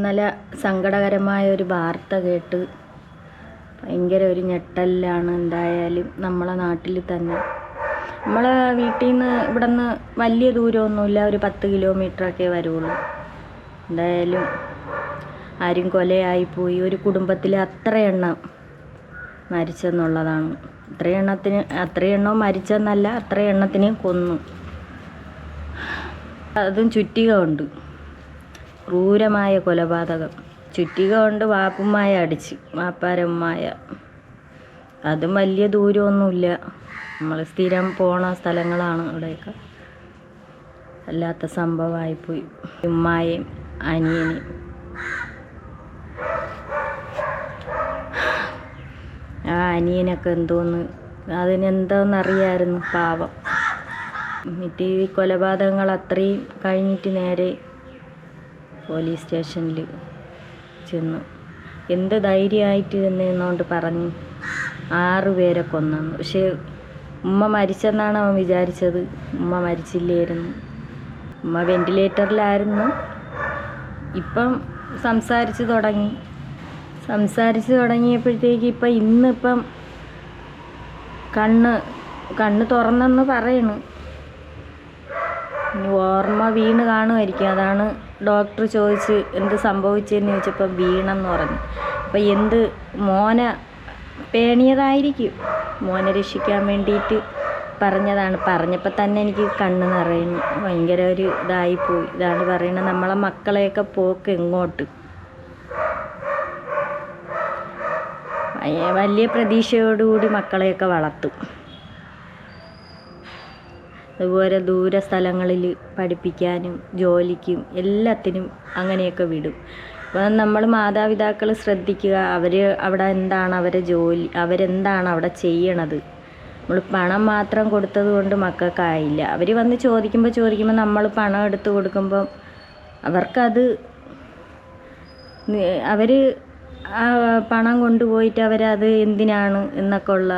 ഇന്നലെ സങ്കടകരമായ ഒരു വാർത്ത കേട്ട് ഭയങ്കര ഒരു ഞെട്ടലിലാണ് എന്തായാലും നമ്മളെ നാട്ടിൽ തന്നെ. നമ്മളെ വീട്ടിൽ നിന്ന് ഇവിടെ നിന്ന് വലിയ ദൂരമൊന്നുമില്ല ഒരു പത്ത് കിലോമീറ്ററൊക്കെ വരുള്ളൂ എന്തായാലും ആരും കൊലയായിപ്പോയി ഒരു കുടുംബത്തിൽ അത്ര എണ്ണം മരിച്ചെന്നുള്ളതാണ്. അത്ര എണ്ണത്തിന് അത്ര എണ്ണം മരിച്ചെന്നല്ല അത്ര കൊന്നു. അതും ചുറ്റിക ഉണ്ട്. ക്രൂരമായ കൊലപാതകം. ചുറ്റിക കൊണ്ട് വാപ്പുമ്മായ അടിച്ച് വാപ്പാരമ്മായ. അതും വലിയ ദൂരമൊന്നുമില്ല. നമ്മൾ സ്ഥിരം പോണ സ്ഥലങ്ങളാണ് അവിടെയൊക്കെ. അല്ലാത്ത സംഭവമായിപ്പോയി. ഉമ്മായും അനിയനെയും ആ അനിയനൊക്കെ എന്തോന്ന് അതിനെന്തോന്നറിയായിരുന്നു പാവം. എന്നിട്ട് ഈ കൊലപാതകങ്ങൾ അത്രയും കഴിഞ്ഞിട്ട് നേരെ പോലീസ് സ്റ്റേഷനിൽ ചെന്നു. എന്ത് ധൈര്യമായിട്ട് ചെന്നോണ്ട് പറഞ്ഞു ആറ് പേരെ പക്ഷേ ഉമ്മ മരിച്ചെന്നാണ് അവൻ വിചാരിച്ചത്. ഉമ്മ മരിച്ചില്ലായിരുന്നു. ഉമ്മ വെന്റിലേറ്ററിലായിരുന്നു. ഇപ്പം സംസാരിച്ച് തുടങ്ങി. സംസാരിച്ച് തുടങ്ങിയപ്പോഴത്തേക്ക് ഇപ്പം ഇന്നിപ്പം കണ്ണ് കണ്ണ് തുറന്നെന്ന് പറയണു. ഓർമ്മ വീണ് കാണുമായിരിക്കും. അതാണ് ഡോക്ടർ ചോദിച്ച് എന്ത് സംഭവിച്ചതെന്ന് ചോദിച്ചപ്പോൾ വീണെന്ന് പറഞ്ഞു. അപ്പോൾ എന്ത് മോനെ പേണിയതായിരിക്കും. മോനെ രക്ഷിക്കാൻ വേണ്ടിയിട്ട് പറഞ്ഞതാണ്. പറഞ്ഞപ്പോൾ തന്നെ എനിക്ക് കണ്ണ് നിറയുന്നു. ഭയങ്കര ഒരു ഇതായിപ്പോയി ഇതാണ് പറയുന്നത് നമ്മളെ മക്കളെയൊക്കെ പോക്ക് എങ്ങോട്ട്. വലിയ പ്രതീക്ഷയോടുകൂടി മക്കളെയൊക്കെ വളർത്തും. അതുപോലെ ദൂര സ്ഥലങ്ങളിൽ പഠിപ്പിക്കാനും ജോലിക്കും എല്ലാത്തിനും അങ്ങനെയൊക്കെ വിടും. അപ്പം നമ്മൾ മാതാപിതാക്കൾ ശ്രദ്ധിക്കുക അവർ അവിടെ എന്താണ് അവരെ ജോലി അവരെന്താണ് അവിടെ ചെയ്യണത്. നമ്മൾ പണം മാത്രം കൊടുത്തത് കൊണ്ട് മക്കൾക്കായില്ല. അവർ വന്ന് ചോദിക്കുമ്പോൾ ചോദിക്കുമ്പോൾ നമ്മൾ പണം എടുത്ത് കൊടുക്കുമ്പം അവർക്കത് അവർ പണം കൊണ്ടുപോയിട്ട് അവരത് എന്തിനാണ് എന്നൊക്കെ ഉള്ള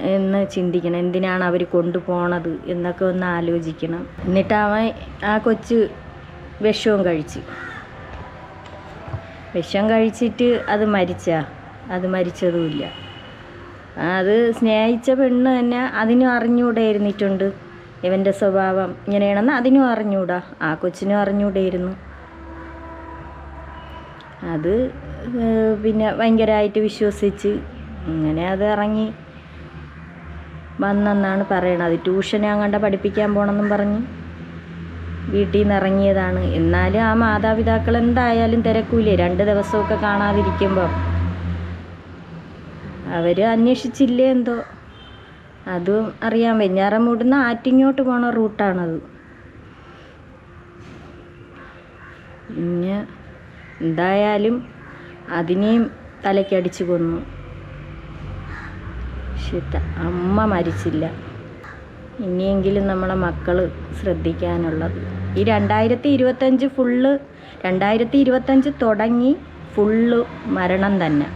എന്ന് ചിന്തിക്കണം. എന്തിനാണ് അവർ കൊണ്ടുപോണത് എന്നൊക്കെ ഒന്ന് ആലോചിക്കണം. എന്നിട്ട് അവൻ ആ കൊച്ച് വിഷവും കഴിച്ച്. വിഷം കഴിച്ചിട്ട് അത് മരിച്ച. അത് മരിച്ചതുമില്ല. അത് സ്നേഹിച്ച പെണ്ണ് തന്നെ അതിനും അറിഞ്ഞുകൂടെയിരുന്നിട്ടുണ്ട് ഇവന്റെ സ്വഭാവം ഇങ്ങനെയാണെന്ന് അതിനും അറിഞ്ഞൂടാ. ആ കൊച്ചിനും അറിഞ്ഞൂടെയിരുന്നു. അത് പിന്നെ ഭയങ്കരമായിട്ട് വിശ്വസിച്ച് അങ്ങനെ അത് ഇറങ്ങി. വന്നെന്നാണ് പറയണത്. ട്യൂഷൻ അങ്ങാണ്ട പഠിപ്പിക്കാൻ പോകണമെന്നും പറഞ്ഞ് വീട്ടിൽ നിന്ന് ഇറങ്ങിയതാണ്. എന്നാലും ആ മാതാപിതാക്കൾ എന്തായാലും തിരക്കൂലേ. രണ്ട് ദിവസമൊക്കെ കാണാതിരിക്കുമ്പോൾ അവർ അന്വേഷിച്ചില്ലേ എന്തോ? അതും അറിയാൻ വെഞ്ഞാറമൂടുന്ന് ആറ്റിങ്ങോട്ട് പോണ റൂട്ടാണത്. പിന്നെ എന്തായാലും അതിനെയും തലയ്ക്കടിച്ചു കൊന്നു. ശിത്ത അമ്മ മരിച്ചില്ല. ഇനിയെങ്കിലും നമ്മളെ മക്കൾ ശ്രദ്ധിക്കാനുള്ളത്. ഈ രണ്ടായിരത്തി ഇരുപത്തഞ്ച് ഫുള്ള് രണ്ടായിരത്തി ഇരുപത്തഞ്ച് തുടങ്ങി ഫുള്ള് മരണം തന്നെ.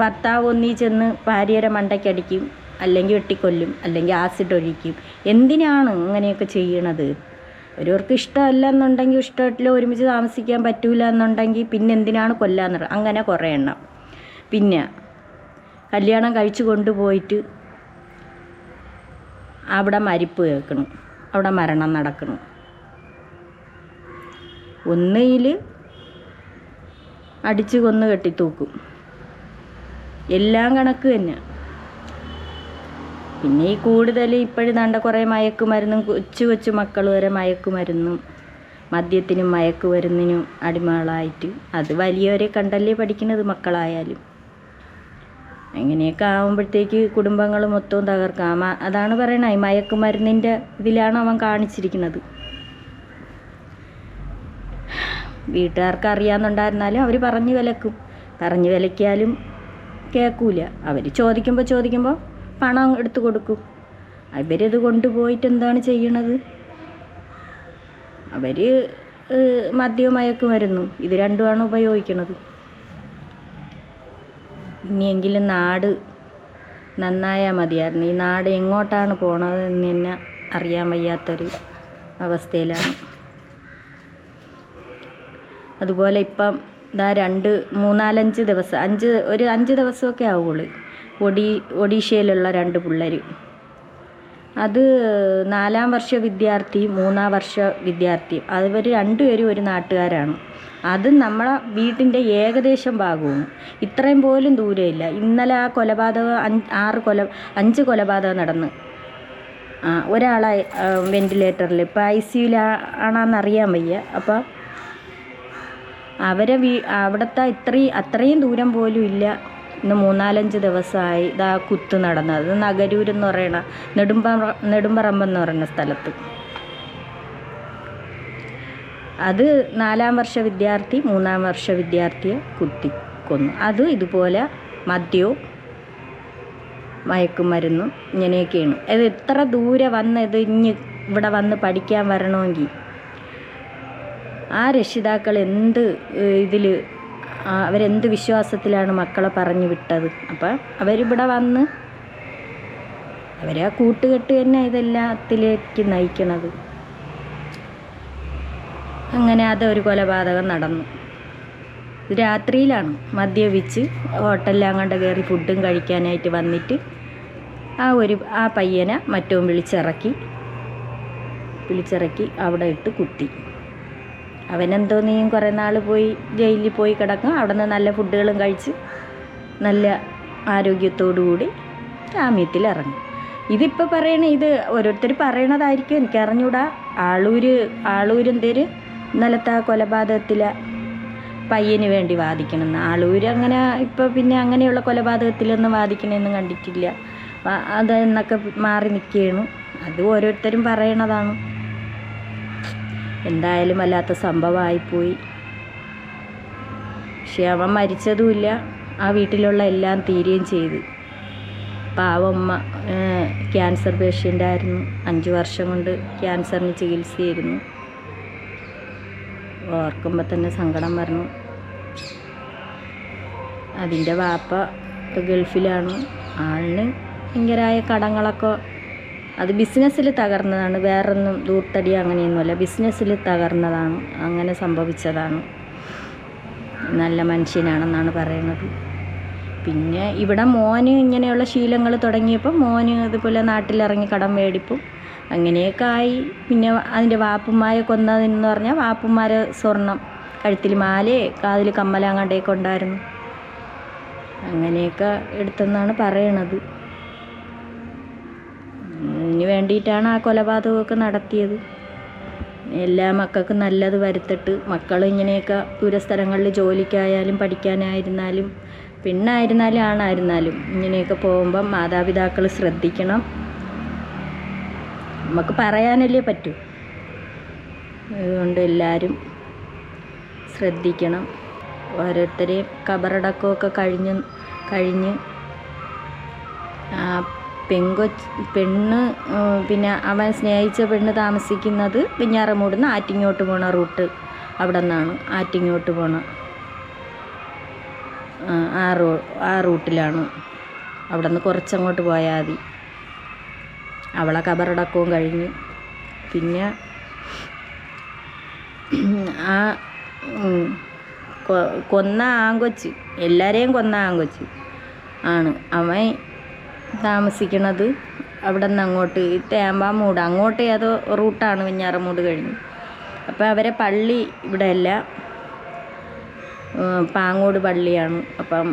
ഭർത്താവ് ഒന്നീ ചെന്ന് ഭാര്യയുടെ മണ്ടയ്ക്കടിക്കും അല്ലെങ്കിൽ വെട്ടിക്കൊല്ലും അല്ലെങ്കിൽ ആസിഡ് ഒഴിക്കും. എന്തിനാണ് അങ്ങനെയൊക്കെ ചെയ്യണത്? ഒരുവർക്ക് ഇഷ്ടമല്ല എന്നുണ്ടെങ്കിൽ ഇഷ്ടമായിട്ടില്ല ഒരുമിച്ച് താമസിക്കാൻ പറ്റൂല എന്നുണ്ടെങ്കിൽ പിന്നെ എന്തിനാണ് കൊല്ലാന്ന് അങ്ങനെ കുറേ എണ്ണം. പിന്നെ കല്യാണം കഴിച്ചു കൊണ്ടുപോയിട്ട് അവിടെ മരിപ്പ് കേൾക്കണം. അവിടെ മരണം നടക്കണം. ഒന്നിൽ അടിച്ചു കൊന്ന് കെട്ടിത്തൂക്കും എല്ലാം കണക്ക് തന്നെ. പിന്നെ ഈ കൂടുതൽ ഇപ്പോഴും നണ്ട കുറേ മയക്കുമരുന്നും കൊച്ചു കൊച്ചു മക്കൾ വരെ മയക്കുമരുന്നും മദ്യത്തിനും മയക്കുമരുന്നിനും അടിമകളായിട്ട്. അത് വലിയവരെ കണ്ടല്ലേ പഠിക്കുന്നത് മക്കളായാലും. അങ്ങനെയൊക്കെ ആകുമ്പോഴത്തേക്ക് കുടുംബങ്ങൾ മൊത്തവും തകർക്കാം. അതാണ് പറയണത് മയക്കുമരുന്നിന്റെ ഇതിലാണ് അവൻ കാണിച്ചിരിക്കുന്നത്. വീട്ടുകാർക്ക് അറിയാമെന്നുണ്ടായിരുന്നാലും അവർ പറഞ്ഞു വിലക്കും. പറഞ്ഞു വിലക്കിയാലും കേൾക്കൂല. അവർ ചോദിക്കുമ്പോൾ ചോദിക്കുമ്പോൾ പണം എടുത്തു കൊടുക്കും. അവരത് കൊണ്ടുപോയിട്ട് എന്താണ് ചെയ്യണത്? അവർ മദ്യവും മയക്കുമരുന്നും ഇത് രണ്ടുമാണ് ഉപയോഗിക്കുന്നത് ഇനിയെങ്കിലും നാട് നന്നായാൽ മതിയായിരുന്നു. ഈ നാട് എങ്ങോട്ടാണ് പോണത് എന്ന് തന്നെ അറിയാൻ വയ്യാത്തൊരു അവസ്ഥയിലാണ്. അതുപോലെ ഇപ്പം ഇതാ രണ്ട് മൂന്നാലഞ്ച് ദിവസം അഞ്ച് ഒരു അഞ്ച് ദിവസമൊക്കെ ആവുള്ളൂ. ഒഡീ ഒഡീഷയിലുള്ള രണ്ട് പിള്ളേർ അത് നാലാം വർഷ വിദ്യാർത്ഥി മൂന്നാം വർഷ വിദ്യാർത്ഥി അവർ രണ്ടുപേരും ഒരു നാട്ടുകാരാണ്. അത് നമ്മളെ വീട്ടിന്റെ ഏകദേശം ഭാഗവും ഇത്രയും പോലും ദൂരമില്ല. ഇന്നലെ ആ കൊലപാതകം അഞ്ച് ആറ് കൊല അഞ്ച് കൊലപാതകം നടന്ന്. ആ ഒരാളെ വെന്റിലേറ്ററിൽ ഇപ്പോൾ ഐ അറിയാൻ വയ്യ. അപ്പോൾ അവരെ വീ അവിടുത്തെ ഇത്രയും അത്രയും ദൂരം പോലും ഇല്ല. ഇന്ന് മൂന്നാലഞ്ച് ദിവസമായി ഇതാ കുത്ത് നടന്നത് അത് നഗരൂർ എന്ന് പറയണ നെടുമ്പറ നെടുമ്പറമ്പെന്ന് പറയുന്ന സ്ഥലത്ത്. അത് നാലാം വർഷ വിദ്യാർത്ഥി മൂന്നാം വർഷ വിദ്യാർത്ഥിയെ കുത്തിക്കൊന്നു. അത് ഇതുപോലെ മദ്യവും മയക്കുമരുന്നും ഇങ്ങനെയൊക്കെയാണ്. ഇത് എത്ര ദൂരെ വന്ന് ഇത് ഇഞ്ഞ് ഇവിടെ വന്ന് പഠിക്കാൻ വരണമെങ്കിൽ. ആ രക്ഷിതാക്കൾ എന്ത് ഇതിൽ അവരെന്ത് വിശ്വാസത്തിലാണ് മക്കളെ പറഞ്ഞു വിട്ടത്? അപ്പം അവരിവിടെ വന്ന് അവരെ ആ കൂട്ടുകെട്ട് തന്നെ ഇതെല്ലാത്തിലേക്ക് നയിക്കണത്. അങ്ങനെ അതൊരു കൊലപാതകം നടന്നു. രാത്രിയിലാണ്. മദ്യപിച്ച് ഹോട്ടലിൽ കണ്ട് കയറി ഫുഡും കഴിക്കാനായിട്ട് വന്നിട്ട് ആ ഒരു ആ പയ്യനെ മറ്റവും വിളിച്ചിറക്കി വിളിച്ചിറക്കി അവിടെ ഇട്ട് കുത്തി. അവനെന്തോ നീയും കുറേ നാൾ പോയി ജയിലിൽ പോയി കിടക്കും. അവിടെ നിന്ന് നല്ല ഫുഡുകളും കഴിച്ച് നല്ല ആരോഗ്യത്തോടു കൂടി ജാമ്യത്തിൽ ഇറങ്ങും. ഇതിപ്പോൾ പറയണ ഇത് ഓരോരുത്തർ പറയണതായിരിക്കും. എനിക്ക് അറിഞ്ഞൂടാ ആളൂര് ആളൂരെന്തേര് ഇന്നലത്തെ ആ കൊലപാതകത്തിലെ പയ്യന് വേണ്ടി വാദിക്കണമെന്ന് ആളൂര് അങ്ങനെ ഇപ്പോൾ പിന്നെ അങ്ങനെയുള്ള കൊലപാതകത്തിലൊന്നും വാദിക്കണമെന്നും കണ്ടിട്ടില്ല. അതെന്നൊക്കെ മാറി നിൽക്കുകയാണ് അത് ഓരോരുത്തരും പറയണതാണ്. എന്തായാലും വല്ലാത്ത സംഭവമായിപ്പോയി. പക്ഷെ അവൻ മരിച്ചതുമില്ല. ആ വീട്ടിലുള്ള എല്ലാം തീരുകയും ചെയ്തു. പാവമ്മ ക്യാൻസർ പേഷ്യന്റ് ആയിരുന്നു അഞ്ച് വർഷം കൊണ്ട് ക്യാൻസറിന് ചികിത്സയായിരുന്നു. ഓർക്കുമ്പോൾ തന്നെ സങ്കടം വരണം അതിന്റെ വാപ്പ ഗൾഫിലാണ്. ആളിന് ഭയങ്കരമായ കടങ്ങളൊക്കെ അത് ബിസിനസ്സിൽ തകർന്നതാണ്. വേറൊന്നും ദൂർത്തടി അങ്ങനെയൊന്നുമല്ല. ബിസിനസ്സിൽ തകർന്നതാണ്. അങ്ങനെ സംഭവിച്ചതാണ്. നല്ല മനുഷ്യനാണെന്നാണ് പറയുന്നത്. പിന്നെ ഇവിടെ മോന് ഇങ്ങനെയുള്ള ശീലങ്ങൾ തുടങ്ങിയപ്പോൾ മോന് ഇതുപോലെ നാട്ടിലിറങ്ങി കടം മേടിപ്പും. അങ്ങനെയൊക്കെ ആയി. പിന്നെ അതിന്റെ വാപ്പുമാരെ കൊന്നതെന്ന് പറഞ്ഞാൽ വാപ്പുമാരെ സ്വർണം കഴുത്തിൽ മാലയെ കാതിൽ കമ്മലാങ്ങാണ്ടേക്കൊണ്ടായിരുന്നു. അങ്ങനെയൊക്കെ എടുത്തെന്നാണ് പറയണത്. ഇതിന് വേണ്ടിയിട്ടാണ് ആ കൊലപാതകമൊക്കെ നടത്തിയത്. എല്ലാ മക്കൾക്കും നല്ലത് വരുത്തിട്ട് മക്കൾ ഇങ്ങനെയൊക്കെ ദൂരസ്ഥലങ്ങളിൽ ജോലിക്കായാലും പഠിക്കാനായിരുന്നാലും പെണ്ണായിരുന്നാലും ആണായിരുന്നാലും ഇങ്ങനെയൊക്കെ പോകുമ്പം മാതാപിതാക്കൾ ശ്രദ്ധിക്കണം. നമുക്ക് പറയാനല്ലേ പറ്റൂ. അതുകൊണ്ട് എല്ലാവരും ശ്രദ്ധിക്കണം. ഓരോരുത്തരെയും കബറടക്കമൊക്കെ കഴിഞ്ഞ് കഴിഞ്ഞ് ആ പെങ്കൊച്ച് പെണ്ണ് പിന്നെ അവൻ സ്നേഹിച്ച പെണ്ണ് താമസിക്കുന്നത് പിഞ്ഞാറമൂടുന്ന് ആറ്റിങ്ങോട്ട് പോണ റൂട്ട്. അവിടെ നിന്നാണ് ആറ്റിങ്ങോട്ട് പോണ. ആ, റോ ആ റൂട്ടിലാണ്. അവിടെ നിന്ന് കുറച്ചങ്ങോട്ട് പോയാൽ മതി. അവളെ കബറടക്കവും കഴിഞ്ഞ്. പിന്നെ ആ കൊന്ന ആങ്കൊച്ച്. എല്ലാവരെയും കൊന്ന ആങ്കൊച്ച് ആണ്. അവൻ താമസിക്കണത്. അവിടെ നിന്ന് അങ്ങോട്ട് ഈ തേമ്പാമൂട് അങ്ങോട്ട് ഏതോ റൂട്ടാണ് വെഞ്ഞാറമൂട് കഴിഞ്ഞ്. അപ്പോൾ അവരെ പള്ളി ഇവിടെ അല്ല പാങ്ങോട് പള്ളിയാണ്. അപ്പം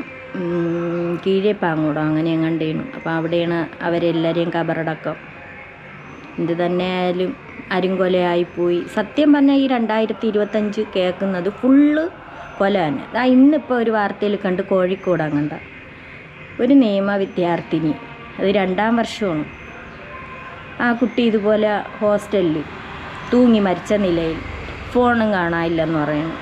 കീഴെ പാങ്ങോടോ. അങ്ങനെ എങ്ങാണ്ടേനു അപ്പോൾ അവിടെയാണ് അവരെല്ലാവരെയും കബറടക്കം. എന്ത് തന്നെ ആയാലും അരുങ്കൊലയായിപ്പോയി സത്യം പറഞ്ഞാൽ ഈ രണ്ടായിരത്തി ഇരുപത്തഞ്ച് കേൾക്കുന്നത് ഫുള്ള് കൊല തന്നെ ഇന്നിപ്പോൾ ഒരു വാർത്തയിൽ കണ്ട് കോഴിക്കോട് അങ്ങണ്ട. ഒരു നിയമ വിദ്യാർത്ഥിനി. അത് രണ്ടാം വർഷമാണ്. ആ കുട്ടി ഇതുപോലെ ഹോസ്റ്റലിൽ തൂങ്ങി മരിച്ച നിലയിൽ ഫോണും കാണാനില്ലെന്ന് പറയുന്നു.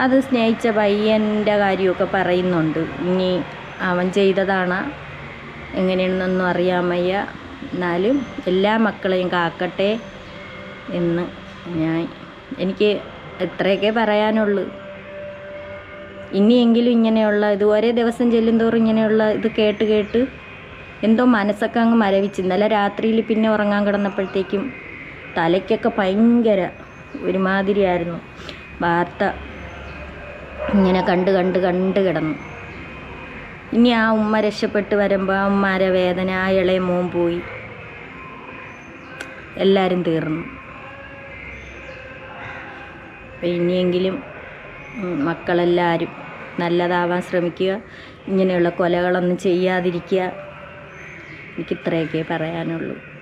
അത് സ്നേഹിച്ച പയ്യന്റെ കാര്യമൊക്കെ പറയുന്നുണ്ട്. ഇനി അവൻ ചെയ്തതാണ്? എങ്ങനെയാണെന്നൊന്നും അറിയാൻ വയ്യ. എന്നാലും എല്ലാ മക്കളെയും കാക്കട്ടെ എന്ന് ഞാൻ എനിക്ക് എത്രയൊക്കെ പറയാനുള്ളൂ. ഇനിയെങ്കിലും ഇങ്ങനെയുള്ള ഇത് ഒരേ ദിവസം ചെല്ലുന്തോറും ഇങ്ങനെയുള്ള ഇത് കേട്ട് കേട്ട് എന്തോ മനസ്സൊക്കെ അങ്ങ് മരവിച്ച്. ഇന്നലെ രാത്രിയിൽ പിന്നെ ഉറങ്ങാൻ കിടന്നപ്പോഴത്തേക്കും തലയ്ക്കൊക്കെ ഭയങ്കര ഒരുമാതിരിയായിരുന്നു. വാർത്ത ഇങ്ങനെ കണ്ട് കണ്ട് കണ്ട് കിടന്നു. ഇനി ആ ഉമ്മ രക്ഷപ്പെട്ട് വരുമ്പോൾ ആ ഉമ്മാരെ വേദന ആ ഇളയ മോൻ പോയി. എല്ലാവരും തീർന്നു. ഇനിയെങ്കിലും മക്കളെല്ലാവരും നല്ലതാവാൻ ശ്രമിക്കുക. ഇങ്ങനെയുള്ള കൊലകളൊന്നും ചെയ്യാതിരിക്കുക. എനിക്ക് ഇത്രയൊക്കെ പറയാനുള്ളൂ.